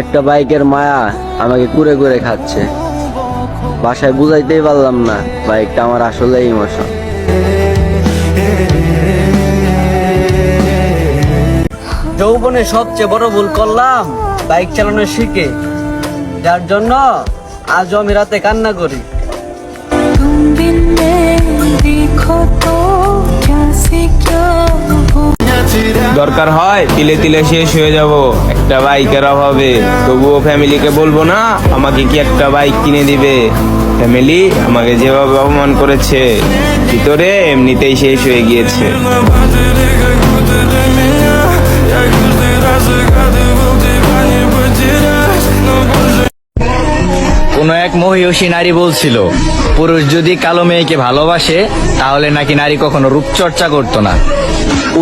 একটা বাইকের মায়া আমাকে কুরে কুরে খাচ্ছে। বাসায় বুঝাইতেই পারলাম না বাইকটা আমার আসলে ইমোশন যৌবনে সবচেয়ে বড় ভুল করলাম বাইক চালানো শিখে। যার জন্য আজও আমি রাতে কান্না করি। দরকার হয়, তিলে তিলে শেষ হয়ে যাব। একটা বাইকের অভাবে। তবুও ফ্যামিলিকে বলব না, আমাকে কি একটা বাইক কিনে দিবে? ফ্যামিলি আমাকে যেভাবে অপমান করেছে, ভিতরে এমনিতেই শেষ হয়ে গিয়েছে। কোনো এক মহিষী নারী বলছিল, পুরুষ যদি কালো মেয়েকে ভালোবাসে, তাহলে নাকি নারী কখনো রূপচর্চা করতো না।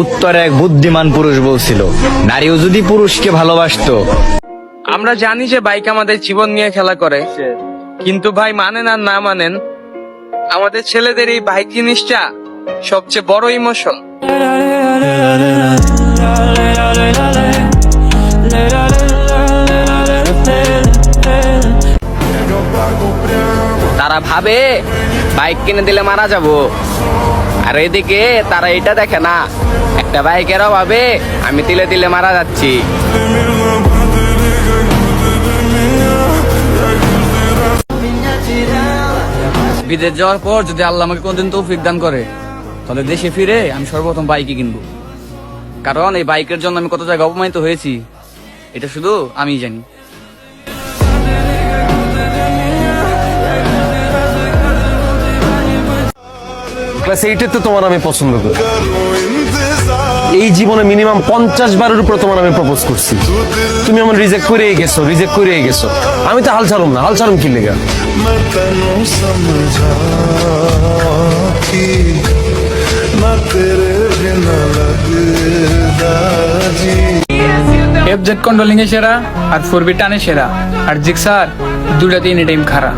উত্তরে এক বুদ্ধিমান পুরুষ বলছিল, নারীও যদি পুরুষকে ভালোবাসতো। আমরা জানি যে বাইক আমাদের জীবন নিয়ে খেলা করে, কিন্তু ভাই মানেন আর না মানেন, আমাদের ছেলেদের এই বাইক জিনিসটা সবচেয়ে বড় ইমোশন। তারা ভাবে, বাইক কিনে দিলে মারা যাব। আর এদিকে তারা এটা দেখে না। একটা বাইকের অভাবে আমি তিলে তিলে মারা যাচ্ছি। বিদেশ যাওয়ার পর যদি আল্লাহ আমাকে কোনদিন তৌফিক দান করে, তাহলে দেশে ফিরে আমি সর্বপ্রথম বাইকই কিনবো। কারণ এই বাইকের জন্য আমি কত জায়গায় অপমানিত হয়েছি, এটা শুধু আমিই জানি। ক্লাস এইটের তো তোমার আমি পছন্দ করি। এই জীবনে মিনিমাম পঞ্চাশ বারের উপরে তোমার আমি প্রপোজ করছি। তুমি আমার রিজেক্ট করেই গেছো রিজেক্ট করেই গেছো। আমি তো হাল ছাড়ুম না, হাল ছাড়ুম কি লেগা? এফজেড কন্ট্রোলিং এ সেরা, আর ফোরবি টানে সেরা। আর জিক্সার দুটা তিন টাইম খারাপ